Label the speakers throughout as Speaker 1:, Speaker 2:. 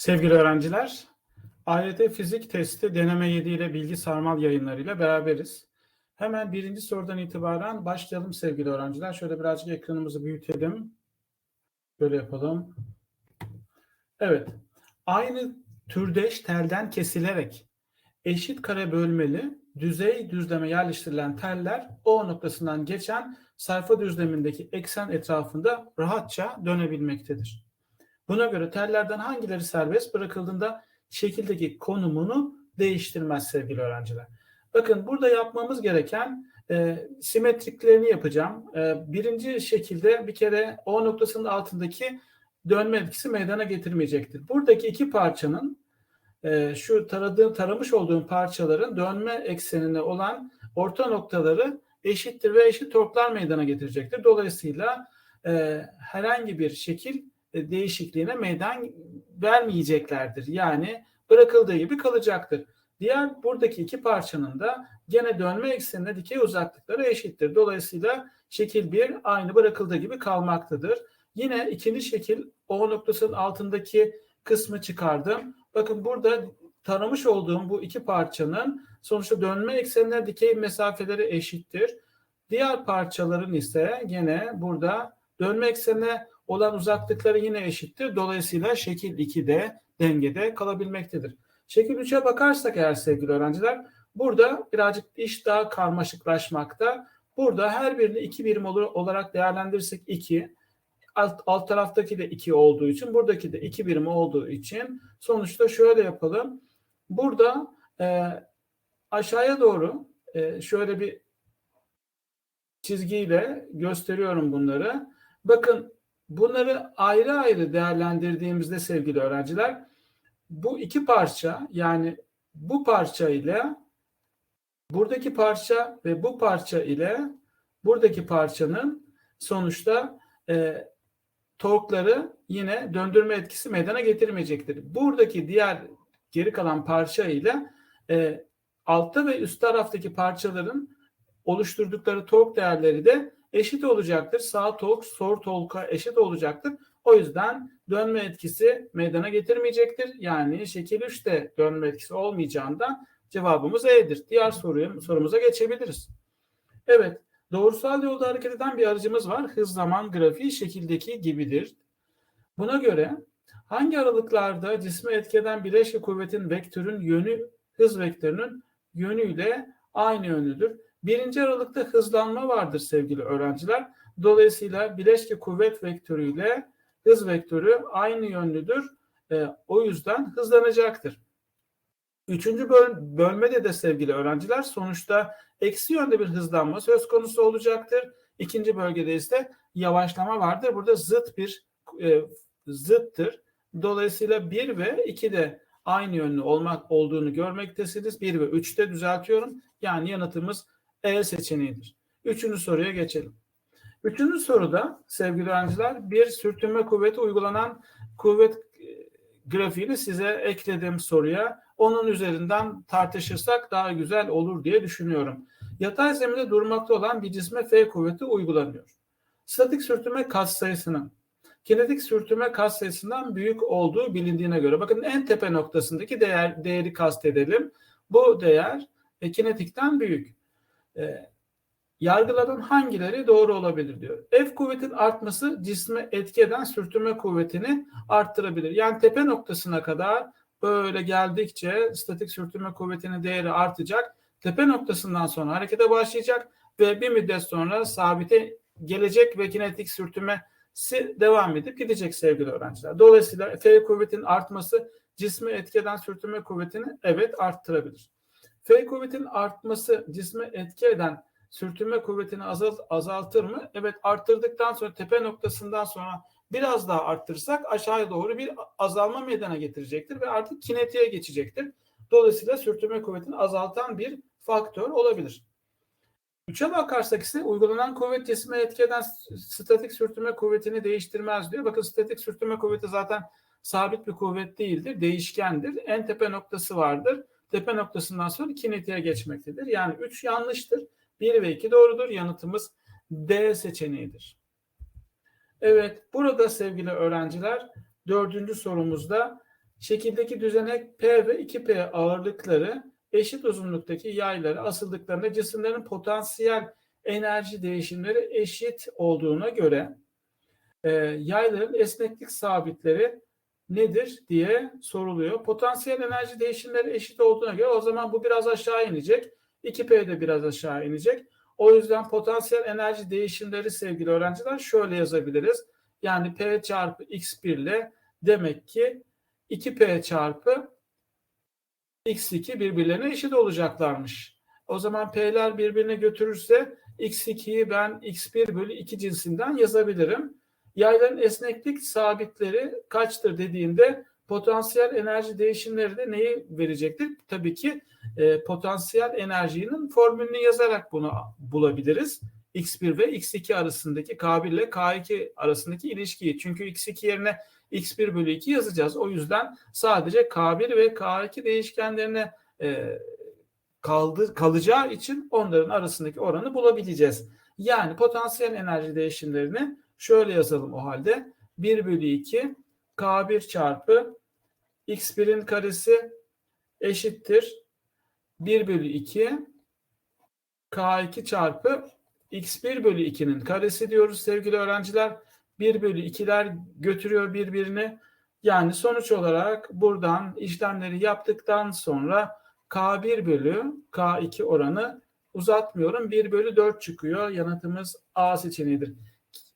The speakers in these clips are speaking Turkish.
Speaker 1: Sevgili öğrenciler, AYT fizik testi deneme 7 ile bilgi sarmal yayınlarıyla beraberiz. Hemen birinci sorudan itibaren başlayalım sevgili öğrenciler. Şöyle birazcık ekranımızı büyütelim. Böyle yapalım. Evet. Aynı türdeş telden kesilerek eşit kare bölmeli düzey düzleme yerleştirilen teller O noktasından geçen sayfa düzlemindeki eksen etrafında rahatça dönebilmektedir. Buna göre tellerden hangileri serbest bırakıldığında şekildeki konumunu değiştirmez sevgili öğrenciler. Bakın burada yapmamız gereken e, simetriklerini yapacağım. E, birinci şekilde bir kere O noktasının altındaki dönme etkisi meydana getirmeyecektir. Buradaki iki parçanın e, şu taradığım, taramış olduğum parçaların dönme eksenine olan orta noktaları eşittir ve eşit torklar meydana getirecektir. Dolayısıyla e, herhangi bir şekil değişikliğine meydan vermeyeceklerdir. Yani bırakıldığı gibi kalacaktır. Diğer buradaki iki parçanın da gene dönme eksenine dikey uzaklıkları eşittir. Dolayısıyla şekil 1 aynı bırakıldığı gibi kalmaktadır. Yine ikinci şekil O noktasının altındaki kısmı çıkardım. Bakın burada taramış olduğum bu iki parçanın sonuçta dönme eksenine dikey mesafeleri eşittir. Diğer parçaların ise gene burada dönme eksenine olan uzaklıkları yine eşittir. Dolayısıyla şekil 2'de dengede kalabilmektedir. Şekil 3'e bakarsak eğer sevgili öğrenciler burada birazcık iş daha karmaşıklaşmakta. Burada her birini 2 birim olarak değerlendirirsek 2, alt, alt taraftaki de 2 olduğu için buradaki de 2 birim olduğu için sonuçta şöyle yapalım. Burada e, aşağıya doğru e, şöyle bir çizgiyle gösteriyorum bunları. Bakın bunları ayrı ayrı değerlendirdiğimizde sevgili öğrenciler bu iki parça yani bu parça ile buradaki parça ve bu parça ile buradaki parçanın sonuçta e, torkları yine döndürme etkisi meydana getirmeyecektir. Buradaki diğer geri kalan parça ile e, altta ve üst taraftaki parçaların oluşturdukları tork değerleri de eşit olacaktır. Sağ tork sol torka eşit olacaktır. O yüzden dönme etkisi meydana getirmeyecektir. Yani şekil 3'te dönme etkisi olmayacağından cevabımız E'dir. Diğer soruya, sorumuza geçebiliriz. Evet, doğrusal yolda hareket eden bir aracımız var. Hız zaman grafiği şekildeki gibidir. Buna göre hangi aralıklarda cisme etkeden bileşke kuvvetin vektörün yönü hız vektörünün yönüyle aynı yönlüdür? Birinci aralıkta hızlanma vardır sevgili öğrenciler. Dolayısıyla bileşke kuvvet vektörüyle hız vektörü aynı yönlüdür. E, o yüzden hızlanacaktır. Üçüncü böl bölmede de sevgili öğrenciler sonuçta eksi yönde bir hızlanma söz konusu olacaktır. İkinci bölgede ise yavaşlama vardır. Burada zıt bir e, zıttır. Dolayısıyla 1 ve 2 de aynı yönlü olmak olduğunu görmektesiniz. 1 ve 3'te düzeltiyorum. Yani yanıtımız E seçeneğidir. Üçüncü soruya geçelim. Üçüncü soruda sevgili öğrenciler bir sürtünme kuvveti uygulanan kuvvet e, grafiğini size ekledim soruya. Onun üzerinden tartışırsak daha güzel olur diye düşünüyorum. Yatay zeminde durmakta olan bir cisme F kuvveti uygulanıyor. Statik sürtünme katsayısının kinetik sürtünme katsayısından büyük olduğu bilindiğine göre bakın en tepe noktasındaki değer değeri kastedelim. Bu değer e, kinetikten büyük. E, yargıların hangileri doğru olabilir diyor. F kuvvetin artması cisme etki eden sürtünme kuvvetini arttırabilir. Yani tepe noktasına kadar böyle geldikçe statik sürtünme kuvvetinin değeri artacak. Tepe noktasından sonra harekete başlayacak ve bir müddet sonra sabite gelecek ve kinetik sürtünmesi devam edip gidecek sevgili öğrenciler. Dolayısıyla F kuvvetin artması cisme etki eden sürtünme kuvvetini evet arttırabilir. F kuvvetin artması cisme etki eden sürtünme kuvvetini azalt, azaltır mı? Evet arttırdıktan sonra tepe noktasından sonra biraz daha arttırırsak aşağıya doğru bir azalma meydana getirecektir ve artık kinetiğe geçecektir. Dolayısıyla sürtünme kuvvetini azaltan bir faktör olabilir. Üçe bakarsak ise uygulanan kuvvet cisme etki eden statik sürtünme kuvvetini değiştirmez diyor. Bakın statik sürtünme kuvveti zaten sabit bir kuvvet değildir, değişkendir. En tepe noktası vardır. Tepe noktasından sonra kinetiğe geçmektedir. Yani 3 yanlıştır. 1 ve 2 doğrudur. Yanıtımız D seçeneğidir. Evet burada sevgili öğrenciler dördüncü sorumuzda şekildeki düzenek P ve 2P ağırlıkları eşit uzunluktaki yaylara asıldıklarında cisimlerin potansiyel enerji değişimleri eşit olduğuna göre e, yayların esneklik sabitleri nedir diye soruluyor. Potansiyel enerji değişimleri eşit olduğuna göre o zaman bu biraz aşağı inecek. 2P de biraz aşağı inecek. O yüzden potansiyel enerji değişimleri sevgili öğrenciler şöyle yazabiliriz. Yani P çarpı X1 ile demek ki 2P çarpı X2 birbirlerine eşit olacaklarmış. O zaman P'ler birbirine götürürse X2'yi ben X1 bölü 2 cinsinden yazabilirim. Yayların esneklik sabitleri kaçtır dediğinde potansiyel enerji değişimleri de neyi verecektir? Tabii ki e, potansiyel enerjinin formülünü yazarak bunu bulabiliriz. X1 ve X2 arasındaki K1 ile K2 arasındaki ilişkiyi. Çünkü X2 yerine X1 bölü 2 yazacağız. O yüzden sadece K1 ve K2 değişkenlerine e, kaldı, kalacağı için onların arasındaki oranı bulabileceğiz. Yani potansiyel enerji değişimlerini şöyle yazalım o halde. 1 bölü 2 K1 çarpı X1'in karesi eşittir. 1 bölü 2 K2 çarpı X1 bölü 2'nin karesi diyoruz sevgili öğrenciler. 1 bölü 2'ler götürüyor birbirini. Yani sonuç olarak buradan işlemleri yaptıktan sonra K1 bölü K2 oranı uzatmıyorum. 1 bölü 4 çıkıyor. Yanıtımız A seçeneğidir.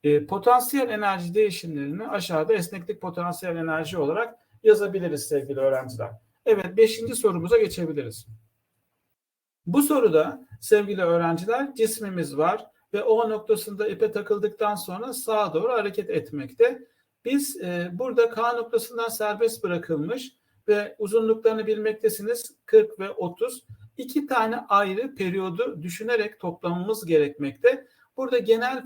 Speaker 1: E, potansiyel enerji değişimlerini aşağıda esneklik potansiyel enerji olarak yazabiliriz sevgili öğrenciler. Evet 5. sorumuza geçebiliriz. Bu soruda sevgili öğrenciler cismimiz var ve O noktasında ipe takıldıktan sonra sağa doğru hareket etmekte. Biz e, burada K noktasından serbest bırakılmış ve uzunluklarını bilmektesiniz 40 ve 30. İki tane ayrı periyodu düşünerek toplamamız gerekmekte. Burada genel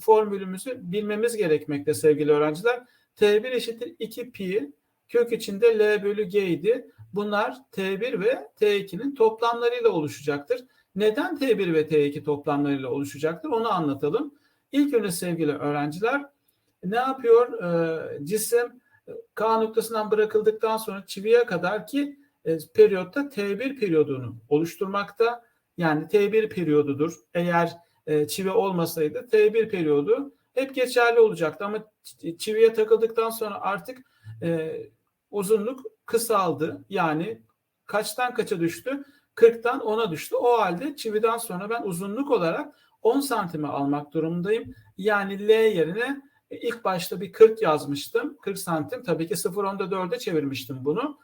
Speaker 1: formülümüzü bilmemiz gerekmekte sevgili öğrenciler. T1 eşittir 2 pi kök içinde L bölü G idi. Bunlar T1 ve T2'nin toplamlarıyla oluşacaktır. Neden T1 ve T2 toplamlarıyla oluşacaktır onu anlatalım. İlk önce sevgili öğrenciler ne yapıyor? Ee, cisim K noktasından bırakıldıktan sonra çiviye kadar ki e, periyotta T1 periyodunu oluşturmakta. Yani T1 periyodudur. Eğer e, çivi olmasaydı T1 periyodu hep geçerli olacaktı ama çiviye takıldıktan sonra artık e, uzunluk kısaldı. Yani kaçtan kaça düştü? 40'tan 10'a düştü. O halde çividen sonra ben uzunluk olarak 10 santime almak durumundayım. Yani L yerine ilk başta bir 40 yazmıştım. 40 santim. Tabii ki 0.10'da 4'e çevirmiştim bunu.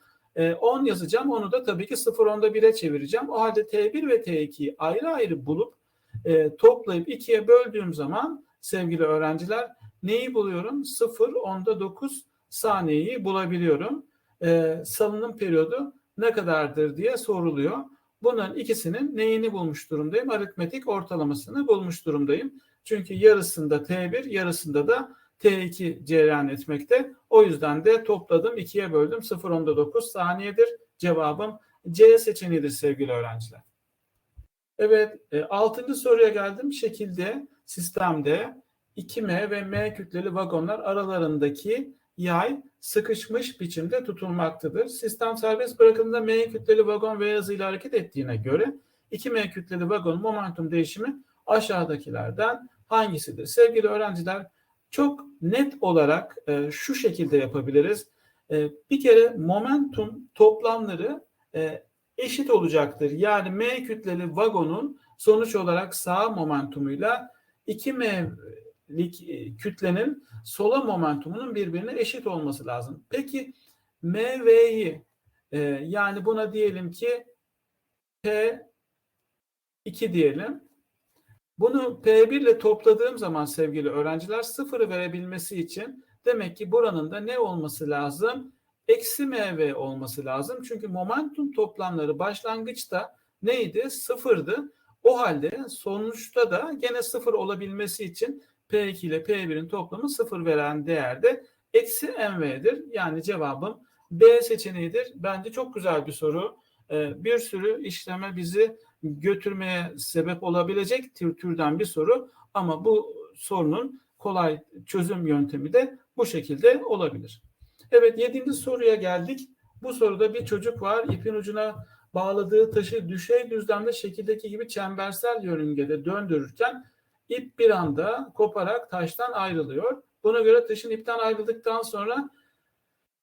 Speaker 1: 10 yazacağım. Onu da tabii ki 0.10'da 1'e çevireceğim. O halde T1 ve T2'yi ayrı ayrı bulup e, toplayıp ikiye böldüğüm zaman sevgili öğrenciler neyi buluyorum? 0 onda 9 saniyeyi bulabiliyorum. E, salınım periyodu ne kadardır diye soruluyor. Bunların ikisinin neyini bulmuş durumdayım? Aritmetik ortalamasını bulmuş durumdayım. Çünkü yarısında T1, yarısında da T2 cereyan etmekte. O yüzden de topladım, ikiye böldüm. 0.9 saniyedir. Cevabım C seçeneğidir sevgili öğrenciler. Evet, e, altıncı soruya geldim. Şekilde sistemde 2M ve M kütleli vagonlar aralarındaki yay sıkışmış biçimde tutulmaktadır. Sistem serbest bırakıldığında M kütleli vagon V hızıyla hareket ettiğine göre 2M kütleli vagon momentum değişimi aşağıdakilerden hangisidir? Sevgili öğrenciler çok net olarak e, şu şekilde yapabiliriz. E, bir kere momentum toplamları e, eşit olacaktır. Yani M kütleli vagonun sonuç olarak sağ momentumuyla 2M'lik e, kütlenin sola momentumunun birbirine eşit olması lazım. Peki MV'yi e, yani buna diyelim ki P2 diyelim. Bunu P1 ile topladığım zaman sevgili öğrenciler sıfırı verebilmesi için demek ki buranın da ne olması lazım? Eksi mv olması lazım. Çünkü momentum toplamları başlangıçta neydi? Sıfırdı. O halde sonuçta da gene sıfır olabilmesi için P2 ile P1'in toplamı sıfır veren değerde eksi mv'dir. Yani cevabım B seçeneğidir. Bence çok güzel bir soru. Ee, bir sürü işleme bizi götürmeye sebep olabilecek tür, türden bir soru. Ama bu sorunun kolay çözüm yöntemi de bu şekilde olabilir. Evet yedinci soruya geldik. Bu soruda bir çocuk var. İpin ucuna bağladığı taşı düşey düzlemde şekildeki gibi çembersel yörüngede döndürürken ip bir anda koparak taştan ayrılıyor. Buna göre taşın ipten ayrıldıktan sonra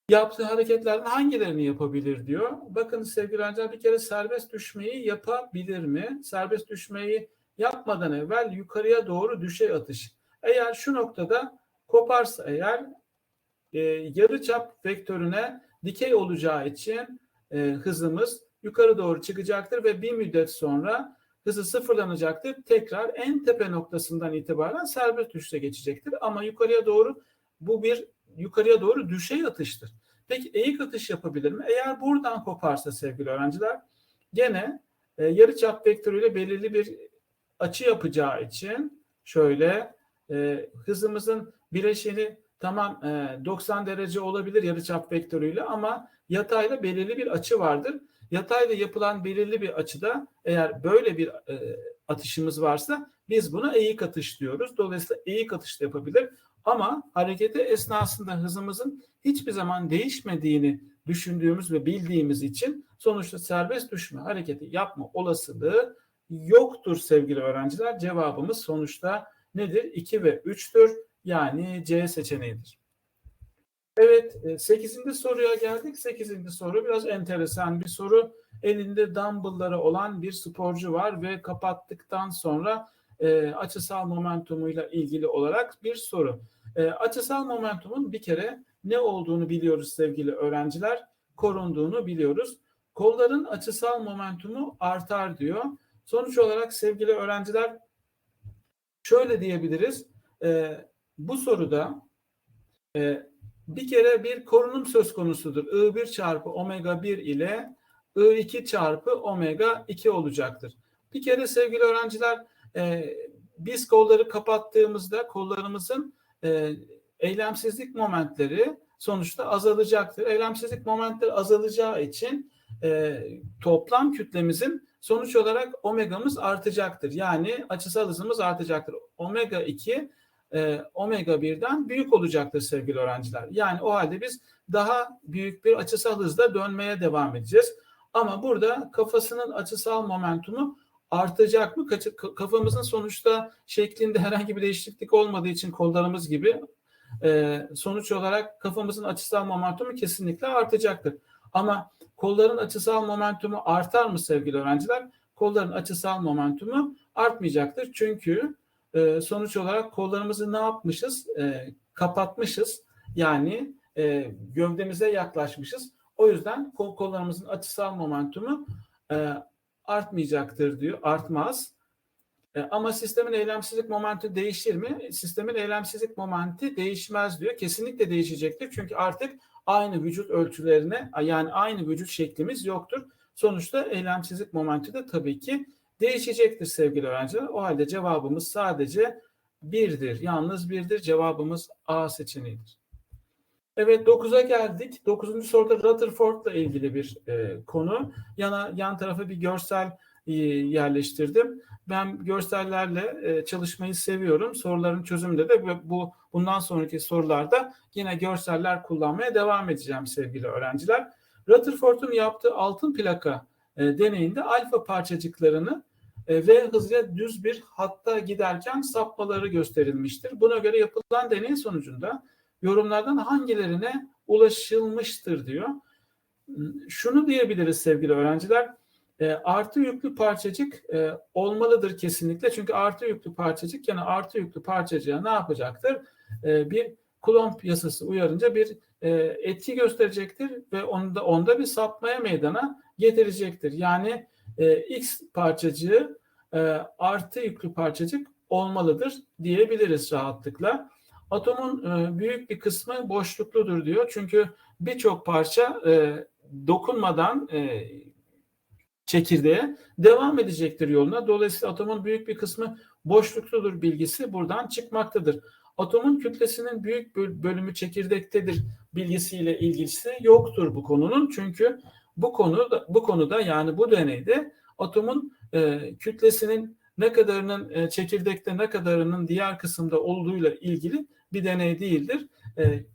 Speaker 1: yaptığı hareketlerden hangilerini yapabilir diyor. Bakın sevgili öğrenciler bir kere serbest düşmeyi yapabilir mi? Serbest düşmeyi yapmadan evvel yukarıya doğru düşey atış. Eğer şu noktada koparsa eğer e, yarı çap vektörüne dikey olacağı için e, hızımız yukarı doğru çıkacaktır ve bir müddet sonra hızı sıfırlanacaktır. Tekrar en tepe noktasından itibaren serbest düşüşe geçecektir. Ama yukarıya doğru bu bir yukarıya doğru düşey atıştır. Peki eğik atış yapabilir mi? Eğer buradan koparsa sevgili öğrenciler gene e, yarı çap vektörüyle belirli bir açı yapacağı için şöyle e, hızımızın bileşeni tamam e, 90 derece olabilir yarıçap vektörüyle ama yatayla belirli bir açı vardır. Yatayla yapılan belirli bir açıda eğer böyle bir e, atışımız varsa biz buna eğik atış diyoruz. Dolayısıyla eğik atış da yapabilir. Ama hareketi esnasında hızımızın hiçbir zaman değişmediğini düşündüğümüz ve bildiğimiz için sonuçta serbest düşme hareketi yapma olasılığı yoktur sevgili öğrenciler. Cevabımız sonuçta nedir? 2 ve 3'tür. Yani C seçeneğidir. Evet 8. soruya geldik. 8. soru biraz enteresan bir soru. Elinde dumbbellları olan bir sporcu var ve kapattıktan sonra e, açısal momentumuyla ilgili olarak bir soru. E, açısal momentumun bir kere ne olduğunu biliyoruz sevgili öğrenciler. Korunduğunu biliyoruz. Kolların açısal momentumu artar diyor. Sonuç olarak sevgili öğrenciler şöyle diyebiliriz. E, bu soruda e, bir kere bir korunum söz konusudur. I1 çarpı omega 1 ile I2 çarpı omega 2 olacaktır. Bir kere sevgili öğrenciler e, biz kolları kapattığımızda kollarımızın e, eylemsizlik momentleri sonuçta azalacaktır. Eylemsizlik momentleri azalacağı için e, toplam kütlemizin sonuç olarak omegamız artacaktır. Yani açısal hızımız artacaktır. Omega 2 e, omega 1'den büyük olacaktır sevgili öğrenciler. Yani o halde biz daha büyük bir açısal hızla dönmeye devam edeceğiz. Ama burada kafasının açısal momentumu artacak mı? Kafamızın sonuçta şeklinde herhangi bir değişiklik olmadığı için kollarımız gibi e, sonuç olarak kafamızın açısal momentumu kesinlikle artacaktır. Ama kolların açısal momentumu artar mı sevgili öğrenciler? Kolların açısal momentumu artmayacaktır. Çünkü e, sonuç olarak kollarımızı ne yapmışız? E, kapatmışız. Yani e, gövdemize yaklaşmışız. O yüzden kol kollarımızın açısal momentumu e, artmayacaktır diyor. Artmaz. E, ama sistemin eylemsizlik momenti değişir mi? Sistemin eylemsizlik momenti değişmez diyor. Kesinlikle değişecektir. Çünkü artık aynı vücut ölçülerine yani aynı vücut şeklimiz yoktur. Sonuçta eylemsizlik momenti de tabii ki değişecektir sevgili öğrenciler. O halde cevabımız sadece birdir. Yalnız birdir. Cevabımız A seçeneğidir. Evet 9'a geldik. 9. soruda Rutherford'la ilgili bir e, konu. Yana yan tarafa bir görsel e, yerleştirdim. Ben görsellerle e, çalışmayı seviyorum. Soruların çözümünde de bu bundan sonraki sorularda yine görseller kullanmaya devam edeceğim sevgili öğrenciler. Rutherford'un yaptığı altın plaka e, deneyinde alfa parçacıklarını ve hızlıca düz bir hatta giderken sapmaları gösterilmiştir. Buna göre yapılan deney sonucunda yorumlardan hangilerine ulaşılmıştır diyor. Şunu diyebiliriz sevgili öğrenciler. E, artı yüklü parçacık e, olmalıdır kesinlikle. Çünkü artı yüklü parçacık yani artı yüklü parçacığa ne yapacaktır? E, bir Coulomb yasası uyarınca bir e, etki gösterecektir ve onda onda bir sapmaya meydana getirecektir. Yani e, X parçacığı e, artı yüklü parçacık olmalıdır diyebiliriz rahatlıkla. Atomun e, büyük bir kısmı boşlukludur diyor. Çünkü birçok parça e, dokunmadan çekirdeğe devam edecektir yoluna. Dolayısıyla atomun büyük bir kısmı boşlukludur bilgisi buradan çıkmaktadır. Atomun kütlesinin büyük bölümü çekirdektedir bilgisiyle ilgisi yoktur bu konunun. Çünkü bu konuda bu konuda yani bu deneyde atomun e, kütlesinin ne kadarının e, çekirdekte ne kadarının diğer kısımda olduğuyla ilgili bir deney değildir. E,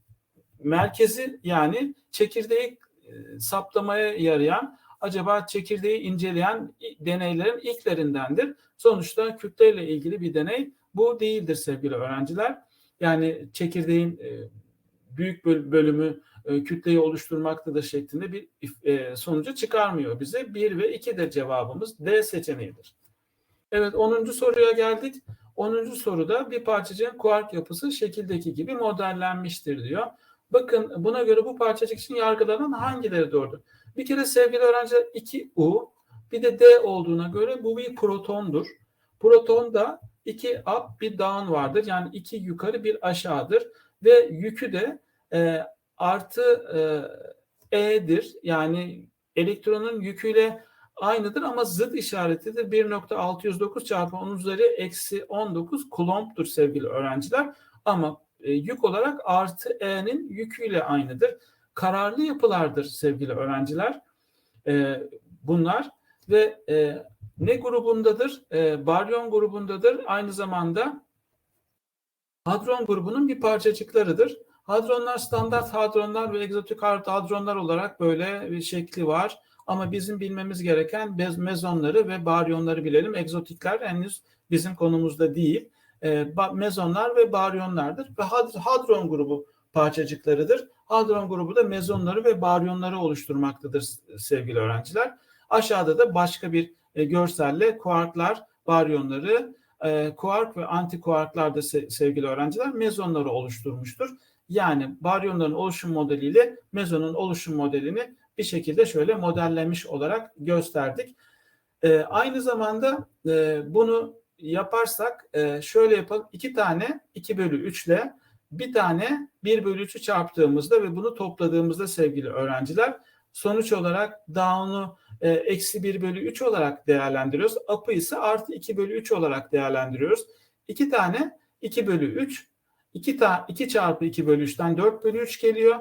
Speaker 1: merkezi yani çekirdeği e, saptamaya yarayan acaba çekirdeği inceleyen deneylerin ilklerindendir. Sonuçta kütleyle ilgili bir deney bu değildir sevgili öğrenciler. Yani çekirdeğin e, büyük bölümü e, kütleyi oluşturmaktadır şeklinde bir e, sonucu çıkarmıyor bize. 1 ve 2 de cevabımız D seçeneğidir. Evet 10. soruya geldik. 10. soruda bir parçacığın kuark yapısı şekildeki gibi modellenmiştir diyor. Bakın buna göre bu parçacık için yargılanan hangileri doğrudur? Bir kere sevgili öğrenciler 2 U bir de D olduğuna göre bu bir protondur. Proton da 2 up bir down vardır. Yani 2 yukarı bir aşağıdır. Ve yükü de e, artı e, E'dir. Yani elektronun yüküyle aynıdır ama zıt işaretidir. 1.609 çarpı 10 üzeri eksi 19 kulomptur sevgili öğrenciler. Ama e, yük olarak artı E'nin yüküyle aynıdır. Kararlı yapılardır sevgili öğrenciler. E, bunlar ve e, ne grubundadır? E, baryon grubundadır. Aynı zamanda hadron grubunun bir parçacıklarıdır. Hadronlar standart hadronlar ve egzotik hadronlar olarak böyle bir şekli var. Ama bizim bilmemiz gereken mezonları ve baryonları bilelim. Egzotikler henüz bizim konumuzda değil. E, mezonlar ve baryonlardır ve hadron grubu parçacıklarıdır. Hadron grubu da mezonları ve baryonları oluşturmaktadır sevgili öğrenciler. Aşağıda da başka bir e, görselle kuarklar, baryonları, e, kuark ve antikuarklar da sevgili öğrenciler mezonları oluşturmuştur. Yani baryonların oluşum modeliyle mezonun oluşum modelini bir şekilde şöyle modellemiş olarak gösterdik. E, aynı zamanda e, bunu yaparsak e, şöyle yapalım. iki tane 2 bölü 3 ile bir tane 1 bölü 3'ü çarptığımızda ve bunu topladığımızda sevgili öğrenciler sonuç olarak down'u e, eksi 1 bölü 3 olarak değerlendiriyoruz. Up'ı ise artı 2 bölü 3 olarak değerlendiriyoruz. İki tane 2 bölü 3 2, ta, 2 çarpı 2 bölü 3'ten 4 bölü 3 geliyor.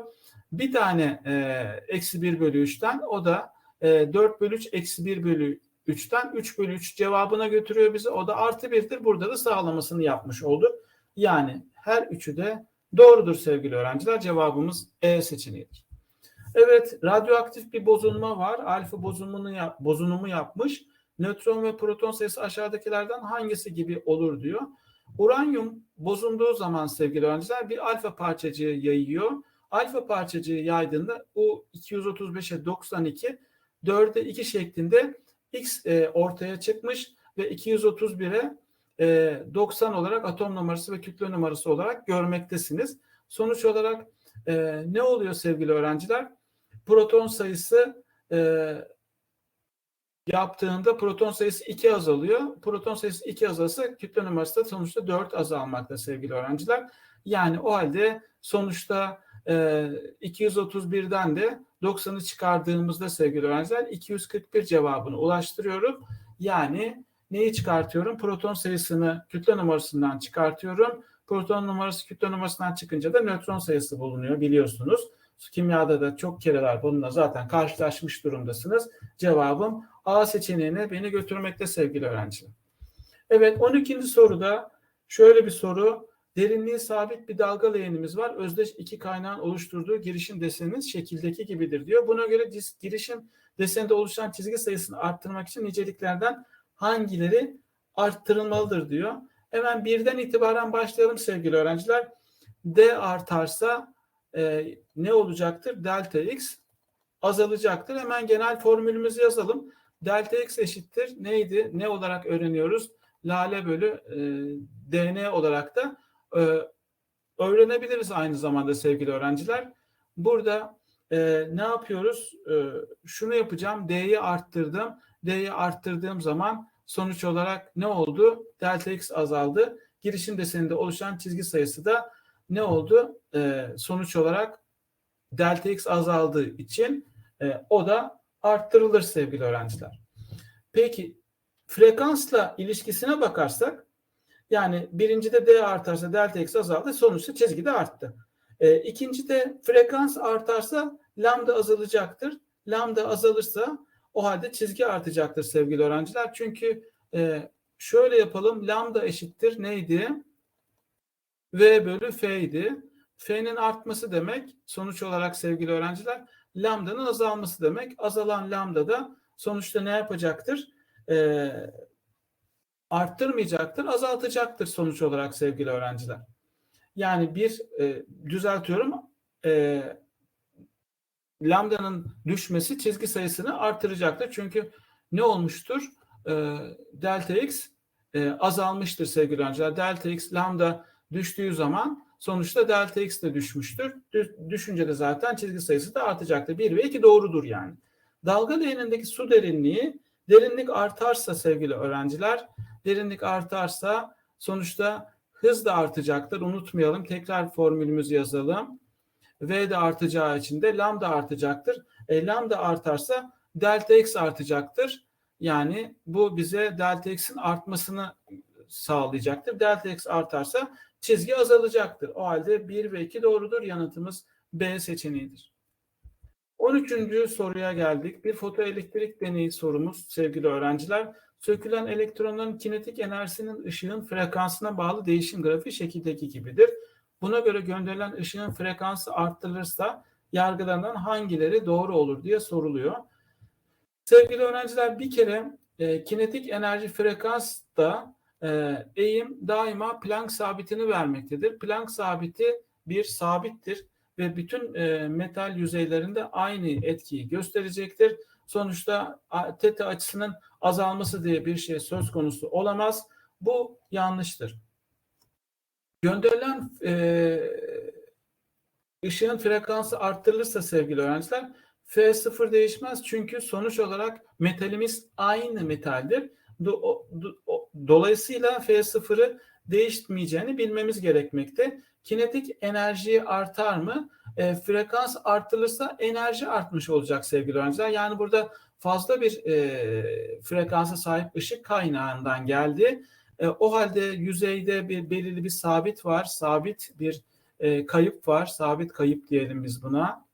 Speaker 1: Bir tane e, eksi 1 bölü 3'ten o da e, 4 bölü 3 eksi 1 bölü 3'ten 3 bölü 3 cevabına götürüyor bizi. O da artı 1'dir. Burada da sağlamasını yapmış olduk. Yani her üçü de doğrudur sevgili öğrenciler. Cevabımız E seçeneğidir. Evet, radyoaktif bir bozulma var. Alfa bozulumunu yap, bozunumu yapmış. Nötron ve proton sayısı aşağıdakilerden hangisi gibi olur diyor. Uranyum bozulduğu zaman sevgili öğrenciler bir alfa parçacığı yayıyor. Alfa parçacığı yaydığında o 235'e 92 4'e 2 şeklinde X e, ortaya çıkmış ve 231'e e, 90 olarak atom numarası ve kütle numarası olarak görmektesiniz. Sonuç olarak e, ne oluyor sevgili öğrenciler? Proton sayısı e, yaptığında proton sayısı 2 azalıyor. Proton sayısı 2 azalsa kütle numarası da sonuçta 4 azalmakta sevgili öğrenciler. Yani o halde sonuçta e, 231'den de 90'ı çıkardığımızda sevgili öğrenciler 241 cevabını ulaştırıyorum. Yani neyi çıkartıyorum? Proton sayısını kütle numarasından çıkartıyorum. Proton numarası kütle numarasından çıkınca da nötron sayısı bulunuyor biliyorsunuz. Kimyada da çok kereler bununla zaten karşılaşmış durumdasınız. Cevabım A seçeneğine beni götürmekte sevgili öğrenciler. Evet 12. soruda şöyle bir soru. Derinliği sabit bir dalga leğenimiz var. Özdeş iki kaynağın oluşturduğu girişim deseniniz şekildeki gibidir diyor. Buna göre girişim deseninde oluşan çizgi sayısını arttırmak için niceliklerden hangileri arttırılmalıdır diyor. Hemen birden itibaren başlayalım sevgili öğrenciler. D artarsa e, ne olacaktır? Delta x azalacaktır. Hemen genel formülümüzü yazalım. Delta x eşittir neydi? Ne olarak öğreniyoruz? Lale bölü e, dn olarak da e, öğrenebiliriz aynı zamanda sevgili öğrenciler. Burada e, ne yapıyoruz? E, şunu yapacağım. D'yi arttırdım. D'yi arttırdığım zaman sonuç olarak ne oldu? Delta x azaldı. Girişim deseninde oluşan çizgi sayısı da ne oldu? E, sonuç olarak delta x azaldığı için e, o da arttırılır sevgili öğrenciler. Peki frekansla ilişkisine bakarsak yani birincide D artarsa delta x azaldı sonuçta çizgi de arttı. E, ikincide frekans artarsa lambda azalacaktır. Lambda azalırsa o halde çizgi artacaktır sevgili öğrenciler. Çünkü e, şöyle yapalım lambda eşittir neydi? V bölü F idi. F'nin artması demek sonuç olarak sevgili öğrenciler lambdanın azalması demek. Azalan lambda da sonuçta ne yapacaktır? Ee, arttırmayacaktır, azaltacaktır sonuç olarak sevgili öğrenciler. Yani bir e, düzeltiyorum e, lambdanın düşmesi çizgi sayısını artıracaktır. Çünkü ne olmuştur? E, delta x e, azalmıştır sevgili öğrenciler. Delta x lambda düştüğü zaman sonuçta delta x de düşmüştür. Düşünce de zaten çizgi sayısı da artacaktır. 1 ve 2 doğrudur yani. Dalga leğenindeki su derinliği derinlik artarsa sevgili öğrenciler derinlik artarsa sonuçta hız da artacaktır. Unutmayalım. Tekrar formülümüzü yazalım. V de artacağı için de lambda artacaktır. E, lambda artarsa delta x artacaktır. Yani bu bize delta x'in artmasını sağlayacaktır. Delta x artarsa çizgi azalacaktır. O halde 1 ve 2 doğrudur. Yanıtımız B seçeneğidir. 13. soruya geldik. Bir fotoelektrik deneyi sorumuz sevgili öğrenciler. Sökülen elektronların kinetik enerjisinin ışığın frekansına bağlı değişim grafiği şekildeki gibidir. Buna göre gönderilen ışığın frekansı arttırılırsa yargılanan hangileri doğru olur diye soruluyor. Sevgili öğrenciler bir kere e, kinetik enerji frekans da eğim daima Planck sabitini vermektedir. Planck sabiti bir sabittir ve bütün e, metal yüzeylerinde aynı etkiyi gösterecektir. Sonuçta teta açısının azalması diye bir şey söz konusu olamaz. Bu yanlıştır. Gönderilen e, ışığın frekansı arttırılırsa sevgili öğrenciler F0 değişmez çünkü sonuç olarak metalimiz aynı metaldir. Do, do, dolayısıyla F0'ı değişmeyeceğini bilmemiz gerekmekte. Kinetik enerji artar mı? E, frekans arttırılırsa enerji artmış olacak sevgili öğrenciler. Yani burada fazla bir e, frekansa sahip ışık kaynağından geldi. E, o halde yüzeyde bir belirli bir sabit var. Sabit bir e, kayıp var. Sabit kayıp diyelim biz buna.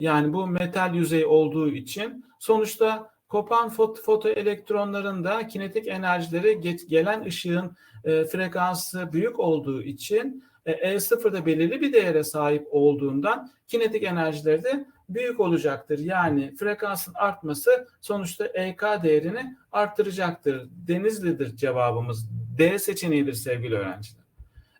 Speaker 1: Yani bu metal yüzey olduğu için sonuçta kopan foto, fotoelektronların da kinetik enerjileri get, gelen ışığın e, frekansı büyük olduğu için e, E0 da belirli bir değere sahip olduğundan kinetik enerjileri de büyük olacaktır. Yani frekansın artması sonuçta EK değerini arttıracaktır. Denizlidir cevabımız. D seçeneğidir sevgili öğrenciler.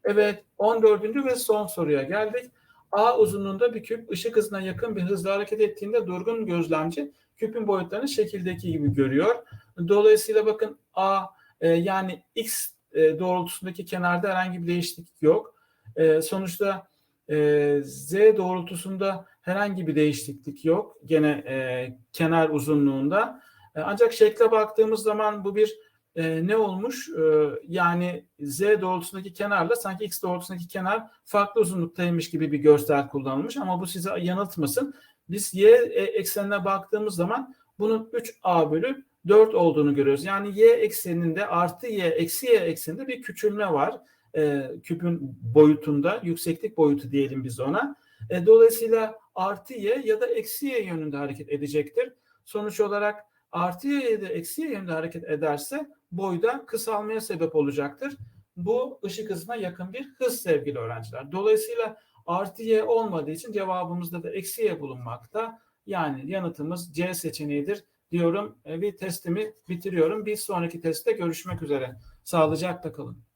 Speaker 1: Evet 14. ve son soruya geldik. A uzunluğunda bir küp ışık hızına yakın bir hızla hareket ettiğinde durgun gözlemci küpün boyutlarını şekildeki gibi görüyor. Dolayısıyla bakın A e, yani X e, doğrultusundaki kenarda herhangi bir değişiklik yok. E, sonuçta e, Z doğrultusunda herhangi bir değişiklik yok. Gene e, kenar uzunluğunda. E, ancak şekle baktığımız zaman bu bir e, ne olmuş? E, yani Z doğrultusundaki kenarla sanki X doğrultusundaki kenar farklı uzunluktaymış gibi bir görsel kullanılmış ama bu sizi yanıltmasın. Biz Y eksenine baktığımız zaman bunun 3A bölü 4 olduğunu görüyoruz. Yani Y ekseninde artı Y eksi Y ekseninde bir küçülme var. E, küpün boyutunda, yükseklik boyutu diyelim biz ona. E, dolayısıyla artı Y ya da eksi Y yönünde hareket edecektir. Sonuç olarak artı Y ya da eksi Y yönünde hareket ederse boyda kısalmaya sebep olacaktır. Bu ışık hızına yakın bir hız sevgili öğrenciler. Dolayısıyla artı y olmadığı için cevabımızda da eksi y bulunmakta. Yani yanıtımız C seçeneğidir diyorum ve testimi bitiriyorum. Bir sonraki testte görüşmek üzere. Sağlıcakla kalın.